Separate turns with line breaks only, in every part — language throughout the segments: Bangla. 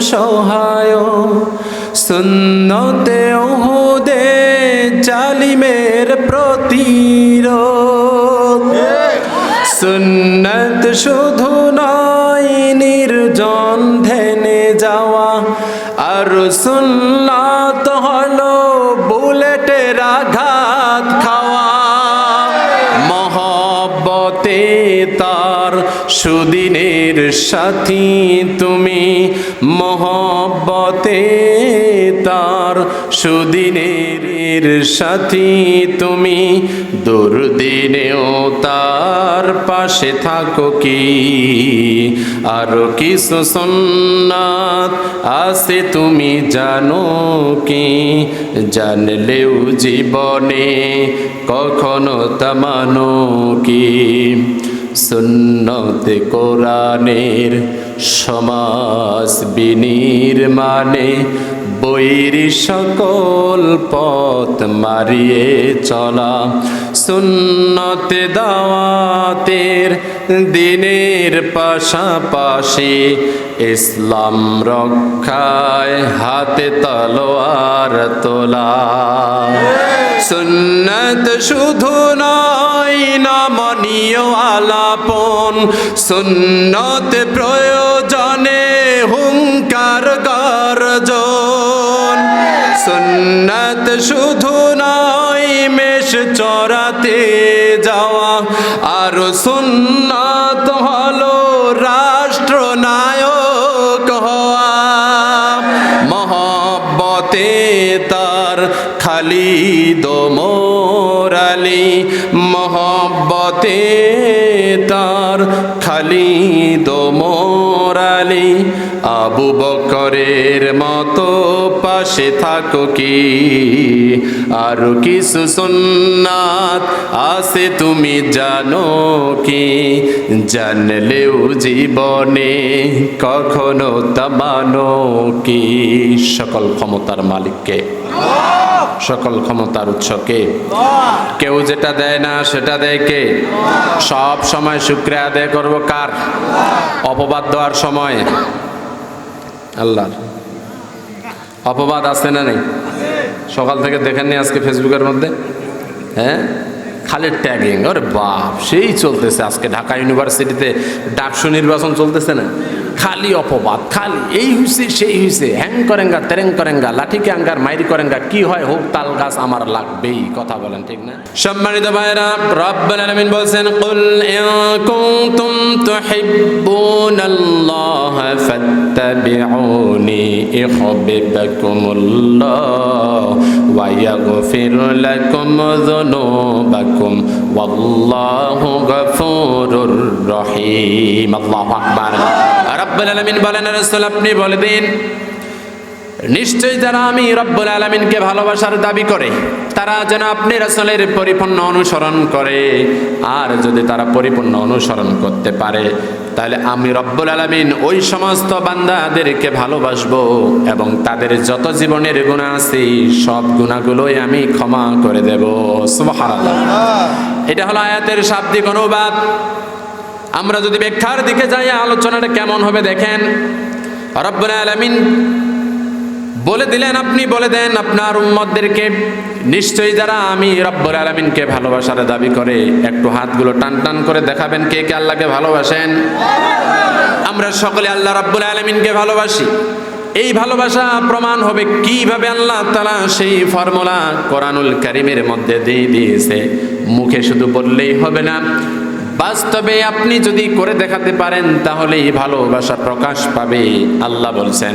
সহায়। সুন্নতে ওহুদে জালিমের প্রতিরোধ। সুন্নত শুধু সাথী তুমি মহব্বতে তার সুদিনের সাথী তুমি দুর্দিনেও তার পাশে থাকো কি? আরও কিছু সন্ন্যাত আছে তুমি জানো কি? জানলেও জীবনে কখনো তামানো কি? সুন্নতে কোরআনের সমাজ বিনির্মাণে বৈর সকল পথ মারিয়ে চলা, সুন্নতে দাওয়াতের দিনের পাশাপাশি ইসলাম রক্ষায় হাতে তলোয়ার তোলা। সুন্নত শুধু নয় নমনীয় আলাপন। সুন্নত প্রয়োজনে হুঙ্কার গর্জন। সুন্নত শুধু নয় মেষ চরাতে যাওয়া। আর সুন্নত খালি দোমরালি আবু বকরের মতো পাশে থাকো কি? আর কিছু সুন্নাত আছে তুমি জানো কি? জানলেও জীবনে কখনো তামানো কি? সকল ক্ষমতার মালিককে। সকল ক্ষমতার উৎসকে কেউ যেটা দেয় না, সেটা দেয় কে? সব সময় শুক্রিয়া আদায় করব কার? অপবাদ দেওয়ার সময়? আল্লাহর। অপবাদ আছে না নেই? সকাল থেকে দেখেননি আজকে ফেসবুকের মধ্যে? হ্যাঁ? খালি ট্যাগিং ওরে বাপ, সেই চলতেছে আজকে ঢাকা ইউনিভার্সিটিতে ডাকসু নির্বাচন চলতেছে না? খালি অপবাদ, খালি, এই হইছে, সেই হইছে, হ্যাং করেঙ্গা, তেরেং করেঙ্গা লাঠি ক্যাঙ্গার মাইরি করেঙ্গা, কি হয়, হোক, তাল গাছ আমার লাগবেই, কথা বলেন ঠিক না? সম্মানিত ভাইরা রব্বুল আলামিন বলছেন, কুল ইন কুনতুম তুহিব্বুনাল্লাহ ফাত্তাবিউনি ইউহিব্বুকুমুল্লাহ ওয়া ইয়াগফির লাকুম যুনুবাকুম ওয়াল্লাহু গফুরুর রহিম। আল্লাহু আকবার। রব্বুল আলামিন বলেন রাসূল আপনি বলে দিন নিশ্চয়ই যারা আমি রব্বুল আলমিনকে ভালোবাসার দাবি করে তারা যেন আপনি রাসূলের পরিপূর্ণ অনুসরণ করে। আর যদি তারা পরিপূর্ণ অনুসরণ করতে পারে তাহলে আমি রব্বুল আলমিন ওই সমস্ত বান্দাদেরকে ভালোবাসবো এবং তাদের যত জীবনের গুণা আছে সব গুণাগুলোই আমি ক্ষমা করে দেব। সুবহানাল্লাহ। এটা হলো আয়াতের শাব্দিক অনুবাদ। আমরা যদি ব্যাখ্যার দিকে যাই, আলোচনাটা কেমন হবে দেখেন। রব্বুল আলামিন বলে দিলেন, আপনি বলে দেন, আপনার উম্মতদেরকে নিশ্চয়ই যারা আমি রব্বুল আলামিনকে ভালোবাসার দাবি করে একটু হাতগুলো টান টান করে দেখাবেন কে কে আল্লাহকে ভালোবাসেন। আমরা সকলে আল্লাহ রব্বুল আলামিনকে ভালোবাসি। এই ভালোবাসা প্রমাণ হবে কীভাবে আল্লাহ তালা সেই ফর্মুলা কোরআনুল কারিমের মধ্যে দিয়ে দিয়েছে। মুখে শুধু বললেই হবে না বাস্তবে আপনি যদি করে দেখাতে পারেন তাহলেই ভালোবাসা প্রকাশ পাবে আল্লাহ বলছেন।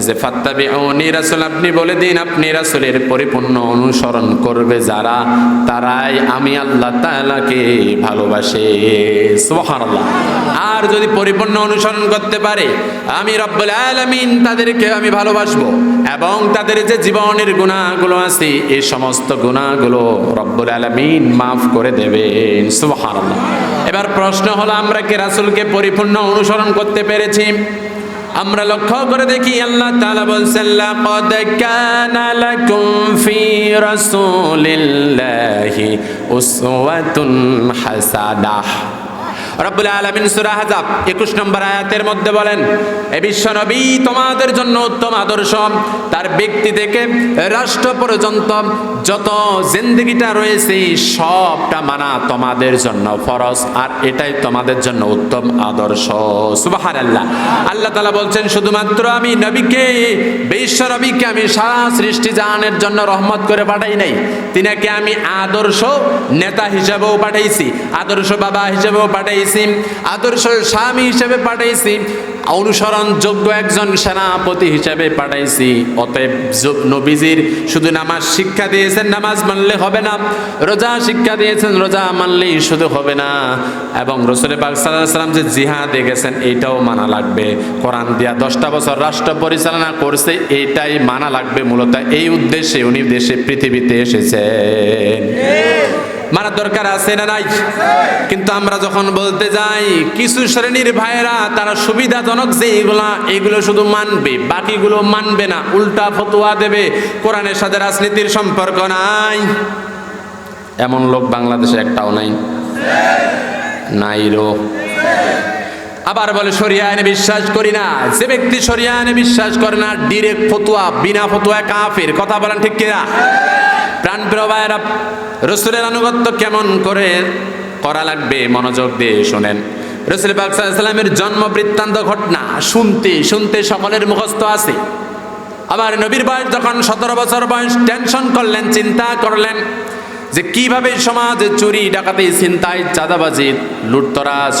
যে ফাত্তাবি রাসূল, আপনি বলে দিন, আপনি রাসূলের পরিপূর্ণ অনুসরণ করবে যারা, তারাই আমি আল্লাহ তাআলাকে ভালোবাসে। সুবহানাল্লাহ। আর যদি পরিপূর্ণ অনুসরণ করতে পারে, আমি রব্বুল আলামিন তাদেরকে আমি ভালোবাসবো। এবং তাদের যে জীবনের গুণাগুলো আছে এই সমস্ত গুণাগুলো রব্বুল আলামিন মাফ করে দেবেন। সুবহানাল্লাহ। এবার প্রশ্ন হলো, আমরা কি রাসূলকে পরিপূর্ণ অনুসরণ করতে পেরেছি? আমরা লক্ষ্য করে দেখি আল্লাহ তাআলা বলছেন, লাকাদ কানা লাকুম ফি রাসূলিল্লাহি উসওয়াতুন হাসানাহ রব্বুল আলামিন সূরা আহজাব 21 নম্বর আয়াতের মধ্যে বলেন, এ বিশ্ব নবী, তোমাদের জন্য উত্তম আদর্শ। তার ব্যক্তি থেকে রাষ্ট্র পর্যন্ত যত জিন্দগিটা রয়েছে, সবটা মানা তোমাদের জন্য ফরজ, আর এটাই তোমাদের জন্য উত্তম আদর্শ। সুবহানাল্লাহ। আল্লাহ তাআলা বলছেন, শুধুমাত্র আমি নবীকে, বিশ্ব নবীকে আমি সারা সৃষ্টি জাহানের জন্য রহমত করে পাঠাই নাই। তিনাকে আমি আদর্শ নেতা হিসেবেও পাঠাইছি, আদর্শ বাবা হিসেবেও পাঠাইছি, আদর্শ স্বামী হিসেবে পাঠাইছি। অনুসরণ যোগ্য একজন সেনাপতি হিসেবে পাঠাইছি। অতএব নবীজির শুধু নামাজ শিক্ষা দিয়েছেন, নামাজ মানলে হবে না। রোজা শিক্ষা দিয়েছেন, রোজা মানলেই শুধু হবে না। এবং রসুল পাক সাল্লাম যে জিহাদে গেছেন এইটাও মানা লাগবে। কোরআন দিয়া দশটা বছর রাষ্ট্র পরিচালনা করছে, এইটাই মানা লাগবে। মূলত এই উদ্দেশ্যে উনি দেশে, পৃথিবীতে এসেছেন। মানার দরকার আছে না নাই? কিন্তু আমরা যখন বলতে যাই, কিছু শ্রেণির ভাইয়েরা তারা সুবিধাজনক যে এগুলা, এগুলো শুধু মানবে, বাকিগুলো মানবে না, উল্টা ফতোয়া দেবে কোরআনের সাথে রাজনীতির সম্পর্ক নাই। এমন লোক বাংলাদেশে একটাও নাই। নাই রো। আবার বলে সরিয়া আইনে বিশ্বাস করি না। যে ব্যক্তি সরিয়া আইনে বিশ্বাস করে না ডিরেক্ট ফতুয়া, বিনা ফতুয়া কাফের। কথা বলেন ঠিক কিনা? প্রাণ প্রবাহেরা রসুলের আনুগত্য কেমন করে করা লাগবে, মনোযোগ দিয়ে শোনেন। রসুল পাকসাল্লামের জন্ম বৃত্তান্ত ঘটনা শুনতে শুনতে সকলের মুখস্থ আছে। আমার নবীর বয়স যখন সতেরো বছর বয়স, টেনশন করলেন, চিন্তা করলেন যে কীভাবে সমাজে চুরি, ডাকাতি, ছিনতাই, চাঁদাবাজি, লুটতরাজ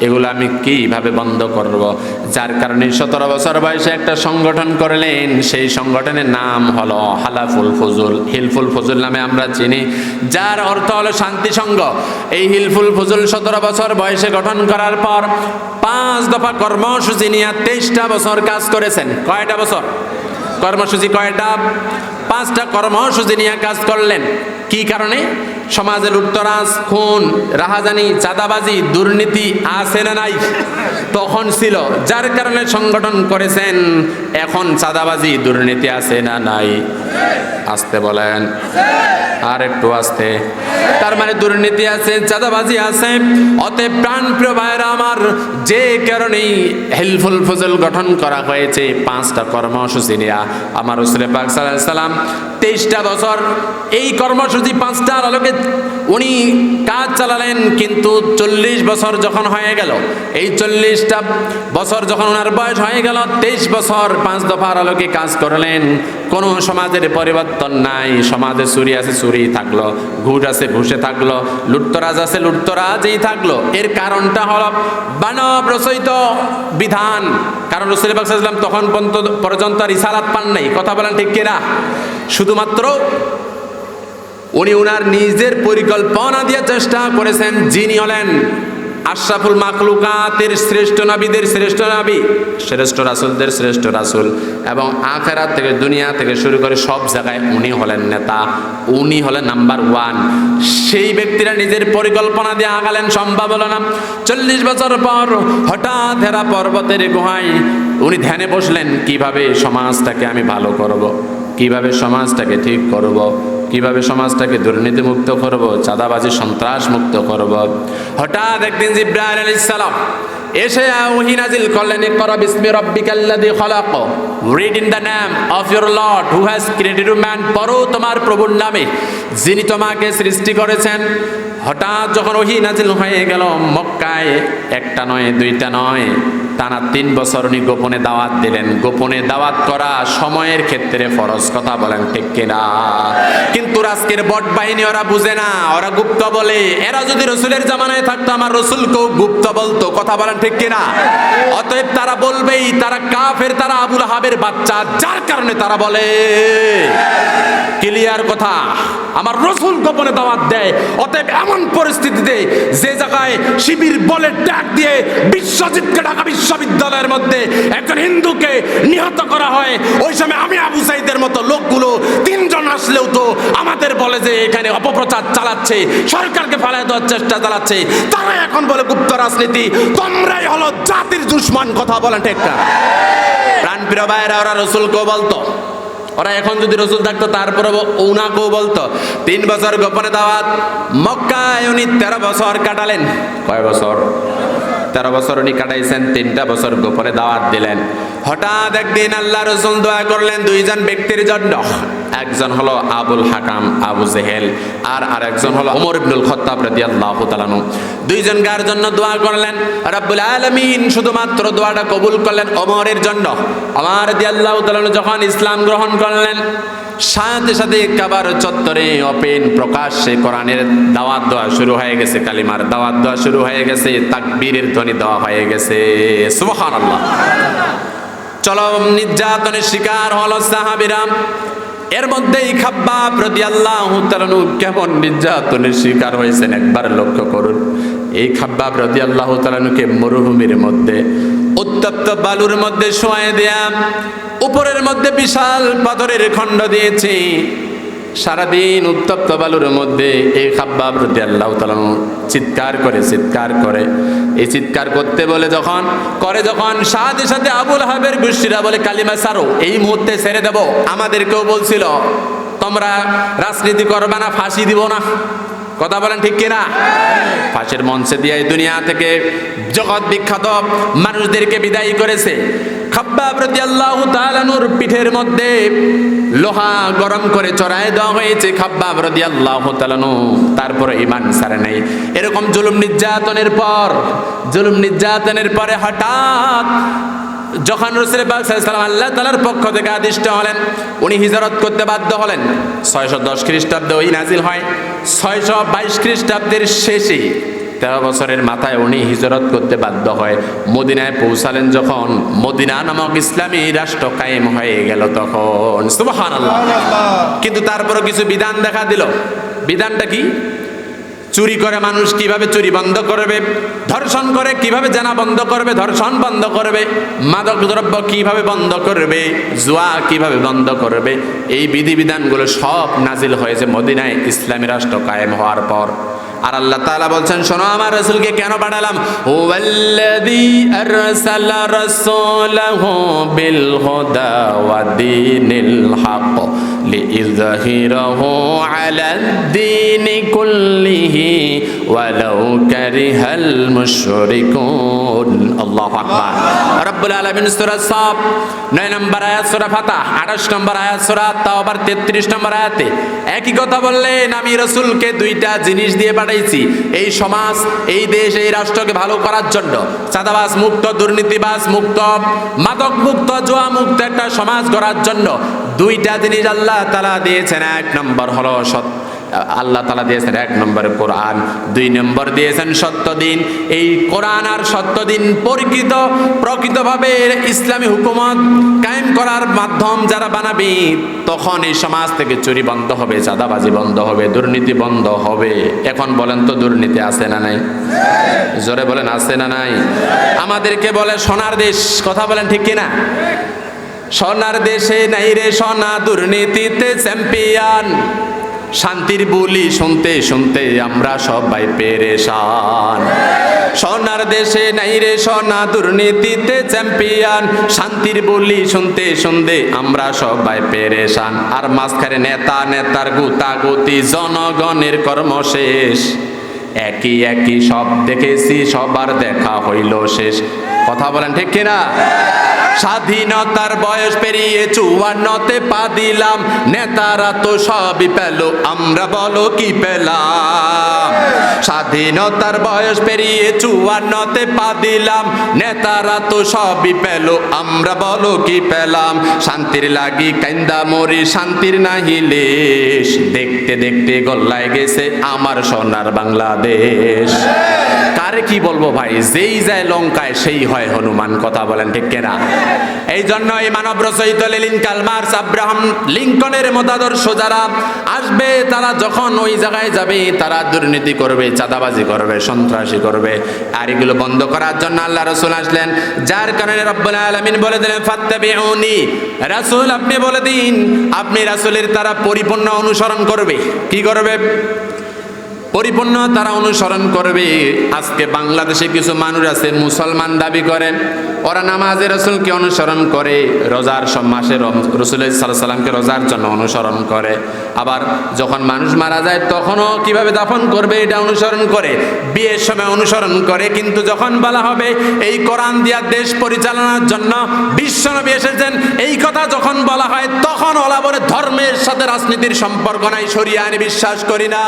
এগুলো আমি কীভাবে বন্ধ করব? যার কারণে সতেরো বছর বয়সে একটা সংগঠন করলেন। সেই সংগঠনের নাম হলো হালাফুল ফজুল। হিলফুল ফজুল নামে আমরা চিনি। যার অর্থ হলো শান্তি সংঘ এই হিলফুল ফজুল সতেরো বছর বয়সে গঠন করার পর পাঁচ দফা কর্মসূচি নিয়ে তেইশটা বছর কাজ করেছেন। কয়টা বছর? কর্মসূচি কয়টা? পাঁচটা কর্মসূচি নিয়ে কাজ করলেন। কি কারণে? সমাজের উত্তরাজ খুন, রাহাজানি, চাঁদাবাজি, দুর্নীতি আছে না নাই? তখন ছিল, যার কারণে সংগঠন করেছেন, এখন চাঁদাবাজি, দুর্নীতি আছে না নাই? আসতে বলেন। আর একটু আসতে। তার মানে দুর্নীতি আছে, চাঁদাবাজি আছে। অতএব প্রাণ প্রিয় ভাইরা আমার, যে কারণেই হেলফুল ফজল গঠন করা হয়েছে, পাঁচটা কর্মসূচি নেয়া। আমার রসুলের পাক সাল্লাম তেইশটা বছর। এই কর্মসূচি পাঁচটার আলোকে উনি কাজ চালালেন, কিন্তু চল্লিশ বছর যখন হয়ে গেল, এই চল্লিশটা বছর যখন ওনার বয়স হয়ে গেল, তেইশ বছর পাঁচ দফার আলোকে কাজ করলেন। কোনো সমাজের পরিবর্তন নাই। সমাজে চুরি আছে চুরি থাকল। ঘুষ আছে, ঘুষে থাকল। লুটতরাজ আছে, লুটতরাজই থাকল। এর কারণটা হল মানব রচয়িত বিধান। কারণ রসুল ইসলাম তখন পর্যন্ত পর্যন্ত রিসালাত পান নাই। কথা বলেন ঠিক কিনা? শুধুমাত্র উনি উনার নিজের পরিকল্পনা দিয়ে চেষ্টা করেছেন। যিনি হলেন আশরাফুল মাকলুকাতের শ্রেষ্ঠ নবীদের শ্রেষ্ঠ নবী, শ্রেষ্ঠ রাসুলদের শ্রেষ্ঠ রাসুল এবং আখেরাত থেকে, দুনিয়া থেকে শুরু করে সব জায়গায় উনি হলেন নেতা, উনি হলেন নাম্বার ওয়ান সেই ব্যক্তিরা নিজের পরিকল্পনা দিয়ে আগালেন, সম্ভব হলো না চল্লিশ বছর পর হঠাৎ হেরা পর্বতের গুহায় উনি ধ্যানে বসলেন, কীভাবে সমাজটাকে আমি ভালো করব। কীভাবে সমাজটাকে ঠিক করব। কীভাবে সমাজটাকে দুর্নীতি মুক্ত করব, চাঁদাবাজি সন্ত্রাস মুক্ত করব? হঠাৎ একদিন জিব্রাইল আলাইহিস সালাম এসে ওহি নাজিল করলেন, ইকরা বিসমি রাব্বিকাল্লাযী খলাক। Read in the name of your lord who has created you man পড়ো তোমার প্রভুর নামে, যিনি তোমাকে সৃষ্টি করেছেন। হঠাৎ যখন ওহি নাজিল হয়ে গেল, মক্কায় একটা নয়, দুইটা নয়। টানা তিন বছর উনি গোপনে দাওয়াত দিলেন। গোপনে দাওয়াত করা সময়ের ক্ষেত্রে ফরজ কথা বলেন, ঠিক কিনা? কিন্তু আজকের বট বাহিনী ওরা বুঝে না, ওরা গুপ্ত বলে। এরা যদি রসুলের জামানায় থাকতো, আমার রসুলকেও গুপ্ত বলতো, কথা বলেন, ঠিক কিনা? অতএব তারা বলবেই, তারা কাফের, তারা আবুল হাবের বাচ্চা, যার কারণে তারা বলে। ক্লিয়ার কথা। আমার রসুল গোপনে দাওয়াত দেয়, অতএব এমন পরিস্থিতিতে যে জায়গায় শিবির বলে ডাক দিয়ে বিশ্বজিৎকে ঢাকা বিশ্ববিদ্যালয়ের মধ্যে একজন হিন্দুকে নিহত করা হয়, ওই সময় আমি আবু সাইদের মতো লোকগুলো তিনজন আসলেও তো আমাদের বলে যে এখানে অপপ্রচার চালাচ্ছে, সরকারকে ফেলায় দেওয়ার চেষ্টা চালাচ্ছে, তারা এখন বলে গুপ্ত রাজনীতি, তোমরাই হলো জাতির দুশ্মন, কথা বলেন ঠিক না? প্রাণপ্রিয় ভাইয়েরা, ওরা রসুলকেও বলতো ওরা এখন যদি রসুল থাকতো তারপরে উনাকেও বলতো, তিন বছর গোপনে দাওয়াত, মক্কায় উনি তেরো বছর কাটালেন। কয় বছর? তেরো বছর উনি কাটাইছেন, তিনটা বছর গোপনে দাওয়াত দিলেন। হঠাৎ একদিন আল্লাহ রসুল দোয়া করলেন, দুইজন ব্যক্তির জন্য। একজন হলো আবুল হাকাম, আবু জেহেল, আর আরেকজন হলো ওমর ইবনুল খত্তাব রাদিয়াল্লাহু তাআলাহু দুইজন গার জন্য দোয়া করলেন? রাব্বুল আলামিন, শুধুমাত্র দোয়াটা কবুল করলেন ওমরের জন্য। ওমর রাদিয়াল্লাহু তাআলা যখন ইসলাম গ্রহণ করলেন, সাথে সাথে কাবার চত্বরে ওপেন প্রকাশ্যে কোরআনের দাওয়াত দেওয়া শুরু হয়ে গেছে, কালিমার দাওয়াত দেওয়া শুরু হয়ে গেছে, তাকবীরের ধ্বনি দেওয়া হয়ে গেছে। সুবহানাল্লাহ। চলো নির্যাতনের শিকার হলো সাহাবিরাম। এর মধ্যেই খাব্বা প্রতি আল্লাহ কেমন নির্যাতনের শিকার হয়েছেন একবার লক্ষ্য করুন। এই খাব্বা প্রতি আল্লাহ তালানুকে মরুভূমির মধ্যে, উত্তপ্ত বালুর মধ্যে শোয়ায় দেয়া, উপরের মধ্যে বিশাল পাথরের খণ্ড দিয়েছে। সারাদিন উত্তপ্ত বালুর মধ্যে এই খাব্বা প্রতি আল্লাহ চিৎকার করে চিৎকার করে। এই চিৎকার করতে বলে যখন, করে যখন সাথে সাথে আবুল হাবের গোষ্ঠীরা বলে, কালিমা সারো, এই মুহূর্তে ছেড়ে দেব। আমাদেরকেও বলছিল, তোমরা রাজনীতি করবে না, ফাঁসি দিব না। কথা বলেন ঠিক কিনা? ফাঁসের মঞ্চে দিয়ে দুনিয়া থেকে জগৎ বিখ্যাত মানুষদেরকে বিদায়ী করেছে। খাব্বা প্রতি আল্লাহ পিঠের মধ্যে লোহা গরম করে চড়াই দেওয়া হয়েছে খাব্বা প্রতি আল্লাহ তালানু তারপরে ইমান সারে নেই। এরকম জুলুম নির্যাতনের পর, জুলুম নির্যাতনের পরে হঠাৎ যখন রসুল সাল্লাম আল্লাহ তালার পক্ষ থেকে আদিষ্ট হলেন, উনি হিজরত করতে বাধ্য হলেন। ছয়শো দশ খ্রিস্টাব্দে ওই নাজিল হয়। ছয়শো বাইশ খ্রিস্টাব্দের শেষে তেরো বছরের মাথায় উনি হিজরত করতে বাধ্য হয়। মদিনায় পৌঁছালেন যখন মদিনা নামক ইসলামী রাষ্ট্র কায়েম হয়ে গেল তখন। সুবাহান কিন্তু তারপরও কিছু বিধান দেখা দিল। বিধানটা কি? চুরি করে মানুষ কীভাবে চুরি বন্ধ করবে? ধর্ষণ করে কীভাবে জানা বন্ধ করবে? ধর্ষণ বন্ধ করবে? মাদক দ্রব্য কীভাবে বন্ধ করবে? জুয়া কীভাবে বন্ধ করবে? এই বিধিবিধানগুলো সব নাজিল হয়েছে মদিনায় ইসলামী রাষ্ট্র কায়েম হওয়ার পর। আর আল্লাহ তাআলা বলছেন, শোনো আমার রাসূলকে কেন পাঠালাম হুয়াল্লাযী আরসালা রাসূলাহু বিল হুদা ওয়া দীনিল হক লিইযহিরাহু আলাদ দীনি কুল্লিহি ওয়ালাউ কারিহাল মুশরিকুন। আল্লাহু আকবার। রব্বুল আলামিন সূরা সাফ 9 নম্বর আয়াত সূরা ফাতাহ 28 নম্বর আয়াত সূরা তাওবার 33 নম্বর আয়াতে একই কথা বললেন, আমি রাসূলকে দুইটা জিনিস দিয়ে পাঠাইছি এই সমাজ, এই দেশ, এই রাষ্ট্রকে ভালো করার জন্য। চাঁদাবাজ মুক্ত দুর্নীতিবাস মুক্ত, মাদক মুক্ত, জোয়া মুক্ত একটা সমাজ গড়ার জন্য দুইটা জিনিস আল্লাহ তালা দিয়েছেন। এক নম্বর হলো সত্য। আল্লাহ তালা দিয়েছেন এক নম্বরে কোরআন, দুই নম্বর দিয়েছেন সত্য দিন এই কোরআন আর সত্য দিন পরিকৃত, প্রকৃতভাবে ইসলামী হুকুমত কায়েম করার মাধ্যম যারা বানাবে, তখন এই সমাজ থেকে চুরি বন্ধ হবে, চাঁদাবাজি বন্ধ হবে, দুর্নীতি বন্ধ হবে। এখন বলেন তো দুর্নীতি আছে না নাই? জোরে বলেন, আছে না নাই? আমাদেরকে বলে সোনার দেশ, কথা বলেন ঠিক কিনা? সোনার দেশে নাই রে সোনা, দুর্নীতিতে চ্যাম্পিয়ন। শান্তির বলি শুনতে শুনতে আমরা সবাই পেরেশান। সোনার দেশে নাই রে সোনা, দুর্নীতিতে চ্যাম্পিয়ন। শান্তির বলি শুনতে শুনতে আমরা সবাই পেরেশান। আর মাঝখানে নেতা, নেতার গুতাগুতি, জনগণের কর্ম শেষ একই একই সব দেখেছি, সবার দেখা হইল শেষ। কথা বলেন ঠিক কিনা? স্বাধীনতার বয়স পেরিয়ে চুয়ান্নতে পা দিলাম। নেতারা তো সবই পেল, আমরা বলো কি পেলাম? স্বাধীনতার বয়স পেরিয়ে চুয়ান্নতে পা দিলাম। নেতারা তো সবই পেল, আমরা বলো কি পেলাম? শান্তির লাগি কান্দা মরি, শান্তির নাহিলেশ দেখতে দেখতে গল্লায় গেছে আমার সোনার বাংলাদেশ। কি বলব ভাই? যেই যায় লঙ্কায়, সেই হয় হনুমান। কথা বলেন ঠিক কেনা? এই জন্য এই মানব রচয়িত লেলিন কালমার্স আব্রাহাম লিঙ্কনের মতাদর্শ যারা আসবে, তারা যখন ওই জায়গায় যাবে, তারা দুর্নীতি করবে, চাঁদাবাজি করবে, সন্ত্রাসী করবে। আর এগুলো বন্ধ করার জন্য আল্লাহ রসুল আসলেন। যার কারণে রব্বুল আলামিন বলে দিলেন, ফাত্তাবিউনি। রাসূল, আপনি বলে দিন, আপনি রাসুলের তারা পরিপূর্ণ অনুসরণ করবে। কি করবে? পরিপূর্ণ তারা অনুসরণ করবে। আজকে বাংলাদেশে কিছু মানুষ আছে, মুসলমান দাবি করেন, ওরা নামাজের রসুলকে অনুসরণ করে, রোজার সব মাসে রসুল সাল্লাহ সাল্লামকে রোজার জন্য অনুসরণ করে। আবার যখন মানুষ মারা যায়, তখনও কীভাবে দাফন করবে, এটা অনুসরণ করে, বিয়ের সময় অনুসরণ করে। কিন্তু যখন বলা হবে, এই কোরআন দিয়া দেশ পরিচালনার জন্য বিশ্বনবী এসেছেন, এই কথা যখন বলা হয়, তখন ওলা বলে ধর্মের সাথে রাজনীতির সম্পর্ক নাই সরিয়ে আনি বিশ্বাস করি না।